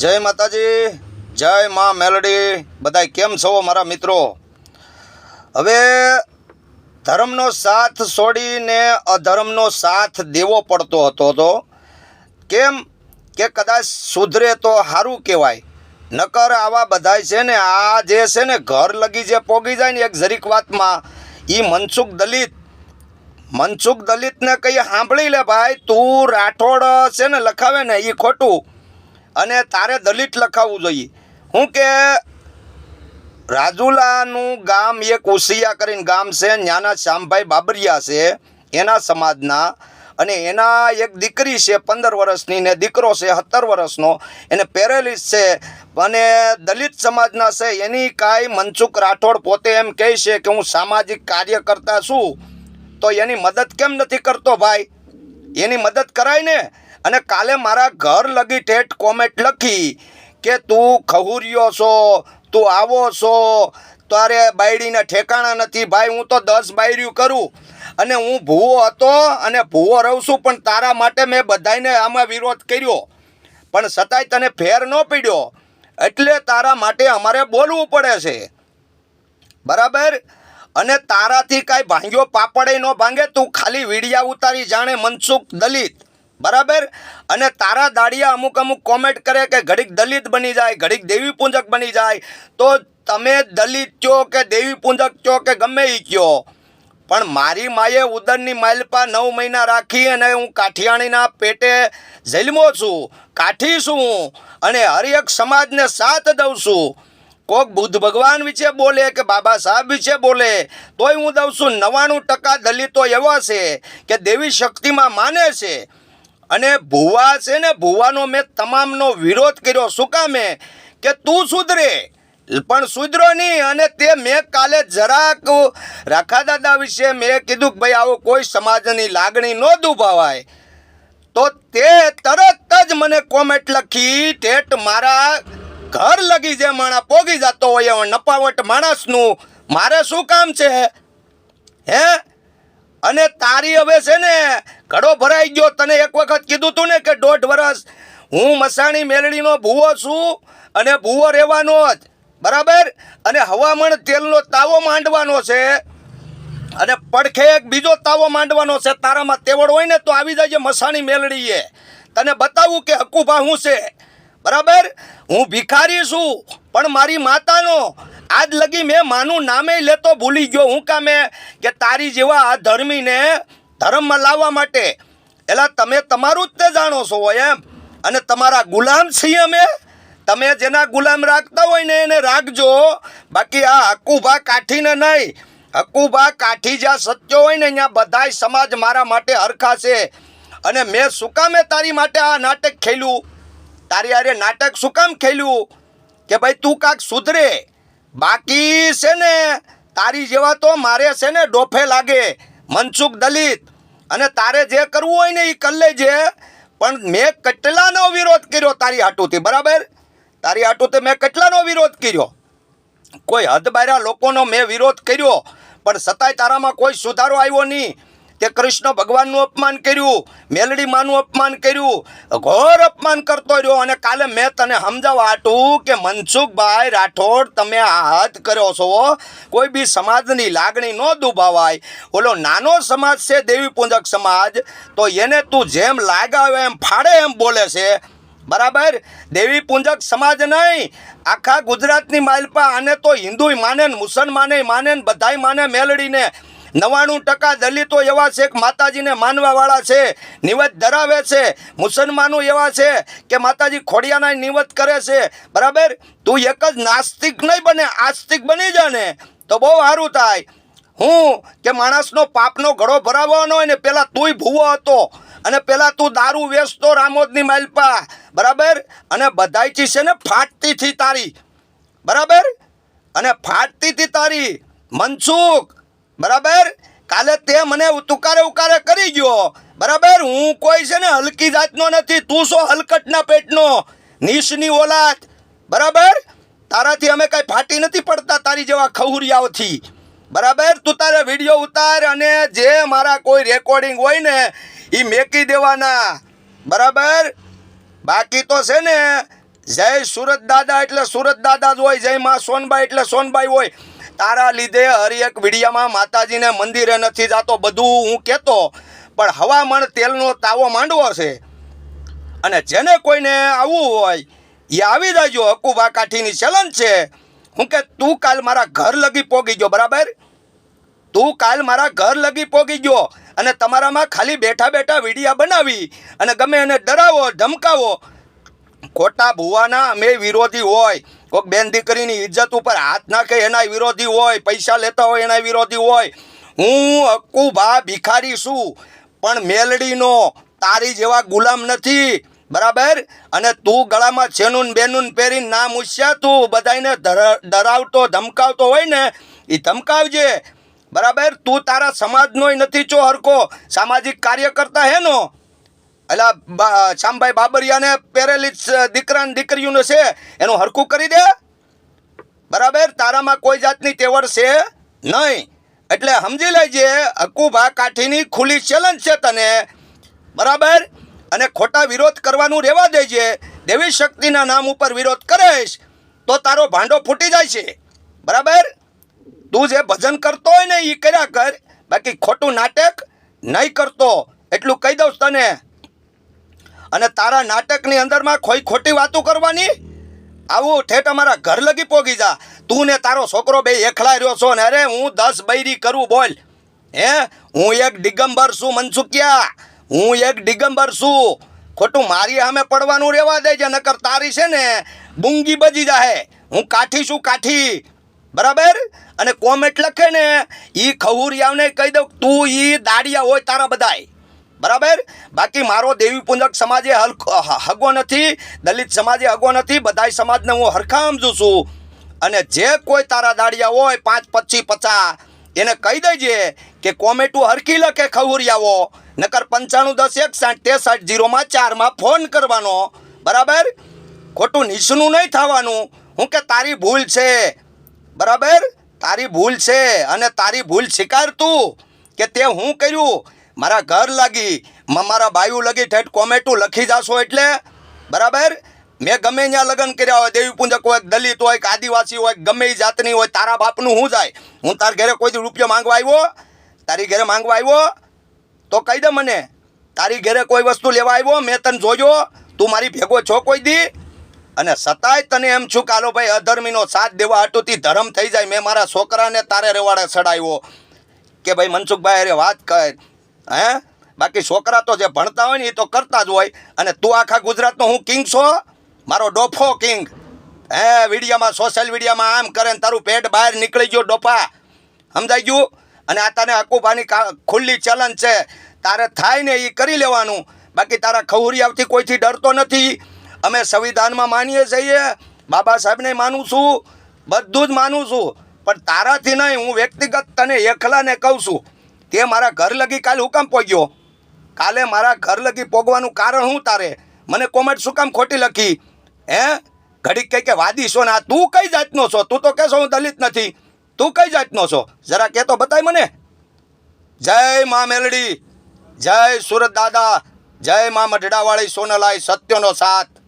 જય માતાજી, જય માં મેલડી. બધાય કેમ છો મારા મિત્રો? હવે ધર્મનો સાથ છોડીને અધર્મનો સાથ દેવો પડતો હતો તો કેમ કે કદાચ સુધરે તો સારું કહેવાય. નકર આવા બધાય છે ને, આ જે છે ને, ઘર લગી જે પોગી જાય ને એક જરીક વાતમાં એ મનસુખ દલિત. મનસુખ દલિતને કંઈ સાંભળી લે ભાઈ, તું રાઠોડ છે ને, લખાવે ને એ ખોટું. અને તારે દલિત લખાવવું જોઈએ. હું કે રાજુલાનું ગામ એક ઉસિયા કરીને ગામ છે, ન્યાના શ્યામભાઈ બાબરિયા છે, એના સમાજના. અને એના એક દીકરી છે, પંદર વર્ષની ને દીકરો છે, સત્તર વર્ષનો. એને પેરેલિસ છે. અને દલિત સમાજના છે. એની કાંઈ મનસુખ રાઠોડ પોતે એમ કહે છે કે હું સામાજિક કાર્યકર્તા છું. તો એની મદદ કેમ નથી કરતો ભાઈ? એની મદદ કરાય ને? અને કાલે મારા ઘર લગી ઠેઠ કોમેન્ટ લખી કે તું ખહુરિયો છો, તું આવો છો, તારે બાયડીના ઠેકાણા નથી. ભાઈ, હું તો દસ બાયડ્યું કરું. અને હું ભૂવો હતો અને ભૂવો રહું છું, પણ તારા માટે મેં બધાને આમાં વિરોધ કર્યો. પણ છતાંય તને ફેર ન પડ્યો. એટલે તારા માટે અમારે બોલવું પડે છે. બરાબર? અને તારાથી કાંઈ ભાંગ્યો પાપડે ન ભાંગે, તું ખાલી વીડિયા ઉતારી જાણે મનસુખ દલિત. બરાબર? અને તારા દાડિયા અમુક અમુક કોમેન્ટ કરે કે ઘડીક દલિત બની જાય, ઘડીક દેવી પૂંજક બની જાય. તો તમે દલિત છો કે દેવી પૂંજક છો કે ગમે એ કયો પણ મારી માએ ઉદરની માલપા નવ મહિના રાખી અને હું કાઠિયાણીના પેટે જલમો છું, કાઠી છું અને હરેક સમાજને સાથ દઉં છું. કોક બુદ્ધ ભગવાન વિશે બોલે કે બાબા સાહેબ વિશે બોલે, તોય હું દઉં છું નવ્વાણું ટકા દલિતો એવા છે કે દેવી શક્તિમાં માને છે. અને ભુવા છે ને, ભુવાનો મેં તમામનો વિરોધ કર્યો. શું કામે કે તું સુધરે. પણ સુધરો નહીં અને તે મેં કાલે જરાક રાખા દાદા વિશે મેં કીધું કે ભાઈ, આવો કોઈ સમાજની લાગણી ન દુભાવાય. તો તે તરત જ મને કોમેન્ટ લખી ટેટ મારા ઘર લગી જે માણા પોગી જતો હોય એવા નપાવટ માણસનું, મારે શું કામ છે? હે? અને તારી હવે છે ને ઘડો ભરાઈ ગયો. તને એક વખત કીધું તું ને કે દોઢ વર્ષ હું મસાણી મેલડીનો ભૂવો છું અને ભૂવો રહેવાનો જ. બરાબર? અને હવામણ તેલનો તાવો માંડવાનો છે. અને પડખે એક બીજો તાવો માંડવાનો છે. તારામાં તેવડ હોય ને તો આવી જાય મસાણી મેલડીએ. તને બતાવું કે હકુભા હું છે. બરાબર? હું ભિખારી છું. પણ મારી માતાનો આજ લગી મેં માનું નામે લેતો ભૂલી ગયો હું કામે કે તારી જેવા આ ધર્મીને ધર્મમાં લાવવા માટે. એલા તમે તમારું જ તે જાણો છો એમ. અને તમારા ગુલામ છીએ અમે. તમે જેના ગુલામ રાખતા હોય ને એને રાખજો. બાકી આ હકુભા કાઠીને નહીં. હકુભા કાઠી જ્યાં સત્ય હોય ને ત્યાં બધાય સમાજ મારા માટે હરખા છે અને મેં શું કામે તારી માટે આ નાટક ખેલ્યું? તારી અરે નાટક શું કામ ખેલ્યું? કે ભાઈ તું કાંક સુધરે. બાકી છે ને, તારી જેવા તો મારે છે ને ડોફે લાગે, મનસુખ દલિત. અને તારે જે કરવું હોય ને એ કરી લેજે. પણ મેં કેટલાનો વિરોધ કર્યો તારી હાટુથી, બરાબર? તારી હાટુથી મેં કેટલાનો વિરોધ કર્યો? કોઈ હદ બાર્યા લોકોનો મેં વિરોધ કર્યો, પણ છતાંય તારામાં કોઈ સુધારો આવ્યો નહીં. તે કૃષ્ણ ભગવાનનું અપમાન કર્યું, મેલડી માનું અપમાન કર્યું, ઘોર અપમાન કરતો રહ્યો અને કાલે મેં તને સમજાવવા હાટું કે મનસુખભાઈ રાઠોડ તમે આ હાથ કર્યો છો. કોઈ બી સમાજની લાગણી ન દુભાવાય. ઓલો નાનો સમાજ છે, દેવી પૂંજક સમાજ. તો એને તું જેમ લાગાવે એમ ફાડે એમ બોલે છે. બરાબર? દેવી પૂંજક સમાજ નહીં. આખા ગુજરાતની માલપા આને તો હિન્દુય માને ને મુસલમાને માને ને બધાય માને મેલડીને. નવ્વાણું ટકા દલિતો એવા છે કે માતાજીને માનવાવાળા છે, નિવત ધરાવે છે, મુસલમાનો એવા છે કે માતાજી ખોડિયાના નિવત કરે છે. બરાબર? તું એક જ નાસ્તિક નહીં બને, આસ્તિક બની જાને તો બહુ સારું થાય. હું કે માણસનો પાપનો ઘડો ભરાવવાનો હોય ને પહેલાં તુંય ભૂવો હતો અને પહેલાં તું દારૂ વેચતો રામોદની માલપા. બરાબર? અને બધાયથી છે ને ફાટતીથી તારી. બરાબર? અને ફાટતીથી તારી. મનસુખ બરાબર? કાલે તે મને તુકારે ઉકારે કરી ગયો. બરાબર? હું કોઈ છે ને હલકી જાતનો નથી. તું શું હલકટના પેટનો? નીશની ઓલાદ. બરાબર? તારાથી અમે કાંઈ ફાટી નથી પડતા તારી જેવા ખહુરિયાઓથી. બરાબર? તું તારે વીડિયો ઉતાર અને જે મારા કોઈ રેકોર્ડિંગ હોય ને એ મેકી દેવાના. બરાબર? બાકી તો છે ને, જય સુરત દાદા એટલે સુરત દાદા જ હોય, જય માં સોનબાઈ એટલે સોનબાઈ હોય. તારા લીધે હરી એક વિડીયામાં માતાજીને મંદિરે નથી જાતો, બધું હું કહેતો પણ હવામણ તેલનો તાવો માંડવો છે. અને જેને કોઈને આવવું હોય, એ આવી જજો હકુબા કાઠીની ચલન છે. હું કે, તું કાલ મારા ઘર લગી પોગી ગયો, બરાબર? તું કાલ મારા ઘર લગી પોગી ગયો અને તમારામાં ખાલી બેઠા બેઠા વિડીયા બનાવી અને ગમે એને ડરાવો, ધમકાવો. ખોટા ભુવાના અમે વિરોધી હોય. કોઈક બેન દીકરીની ઇજ્જત ઉપર હાથ નાખે એના વિરોધી હોય, પૈસા લેતા હોય એના વિરોધી હોય. હું અક્કુભા ભિખારી છું, પણ મેલડીનો તારી જેવા ગુલામ નથી. બરાબર? અને તું ગળામાં છેનું ને બેનું ને પહેરીને નામ ઉછ્યા તું બધાને ડરાવતો ધમકાવતો હોય ને એ ધમકાવજે. બરાબર? તું તારા સમાજનોય નથી ચો હરકો સામાજિક કાર્યકર્તા હેનો અલા શામભાઈ બાબરિયાને પેરેલી દીકરા દીકરીઓને છે, એનું હરખું કરી દે. બરાબર? તારામાં કોઈ જાતની તેવર છે નહીં. એટલે સમજી લેજે હકુભા કાઠીની ખુલ્લી ચેલેન્જ છે તને. બરાબર? અને ખોટા વિરોધ કરવાનું રહેવા દેજે. દેવી શક્તિના નામ ઉપર વિરોધ કરીશ, તો તારો ભાંડો ફૂટી જાય છે. બરાબર? તું જે ભજન કરતો હોય ને એ કર્યા કર. બાકી ખોટું નાટક નહીં કરતો. એટલું કહી દઉં તને. અને તારા નાટકની અંદરમાં કોઈ ખોટી વાતો કરવાની? આવું ઠેઠ અમારા ઘર લગી પોગી જા. તું ને તારો છોકરો બે એકલા રહ્યો છો ને અરે હું દસ બૈરી કરું, બોલ. હે? હું એક દિગંબર છું મનસુકિયા હું એક દિગંબર છું. ખોટું મારી સામે પડવાનું રહેવા દેજે, નકર તારી છે ને બુંગી બજી જાહે. હું કાઠી છું, કાઠી. બરાબર? અને કોમેન્ટ લખે ને એ ખવુરિયાવને કહી દઉં તું એ દાડિયા હોય તારા બધાય. બરાબર? બાકી મારો દેવી પૂંજક સમાજે હગો નથી, દલિત સમાજે હગો નથી, બધાય સમાજને હું હરખા સમજું છું. અને જે કોઈ તારા દાડિયા હોય, પાંચ, પચી પચાસ એને કહી દેજે કે કોમેટું હરખી લખે ખવુરિયાવો નકર પંચાણું, દસ, એકસાઠ, તેસઠ, જીરોમાં ચારમાં ફોન કરવાનો. બરાબર? ખોટું નિશનું નહીં થવાનું. હું કે તારી ભૂલ છે. બરાબર? તારી ભૂલ છે. અને તારી ભૂલ સ્વીકાર તું કે તે હું કર્યું? મારા ઘર લાગી મારા બાયુ લગી, ઠેઠ કોમેટું લખી જાશો એટલે? બરાબર? મેં ગમે ત્યાં લગ્ન કર્યા હોય દેવી પૂંજક હોય, દલિત હોય આદિવાસી હોય ગમે જાતની હોય, તારા બાપનું હું જાય? હું તાર ઘરે કોઈ રૂપિયા રૂપિયો માંગવા આવ્યો? તારી ઘરે માંગવા આવ્યો? તો કહી દે મને, તારી ઘરે કોઈ વસ્તુ લેવા આવ્યો? મેં તને જોયો, તું મારી ભેગો છો કોઈ દી? અને સતાય તને એમ છું કે આલો ભાઈ, અધર્મીનો સાથ દેવા હાટુથી ધર્મ થઈ જાય, મેં મારા છોકરાને તારે રેવાડે ચડાવ્યો કે ભાઈ, મનસુખભાઈ, અરે વાત કર હે? બાકી છોકરા તો જે ભણતા હોય ને એ તો કરતા જ હોય. અને તું આખા ગુજરાતનો હું કિંગ છો? મારો ડોફો કિંગ. હે, વિડીયામાં સોશિયલ મીડિયામાં આમ કરે ને તારું પેટ બહાર નીકળી ગયો ડોફા. સમજાઈ ગયું? અને આ તને અકુભાની ખુલ્લી ચલન છે. તારે થાય ને એ કરી લેવાનું. બાકી તારા ખવરિયાવથી કોઈથી ડરતો નથી. અમે સંવિધાનમાં માનીએ છીએ. બાબા સાહેબને માનું છું. બધું જ માનું છું. પણ તારાથી નહીં, હું વ્યક્તિગત તને એકલાને કહું છું. તે મારા ઘર લગી કાલે હુકામ પહોંચ્યો કાલે મારા ઘર લગી પોગવાનું કારણ હું તારે? મને કોમેન્ટ શું કામ ખોટી લખી? હે? ઘડીક કહે કે વાદી છો ને આ તું કઈ જાતનો છો? તું તો કહેશો હું દલિત નથી. તું કઈ જાતનો છો? જરા કહેતો બતાય મને. જય મા મેલડી. જય સુરત દાદા. જય મા મઢડાવાળી સોનલાઈ સત્યનો સાથ.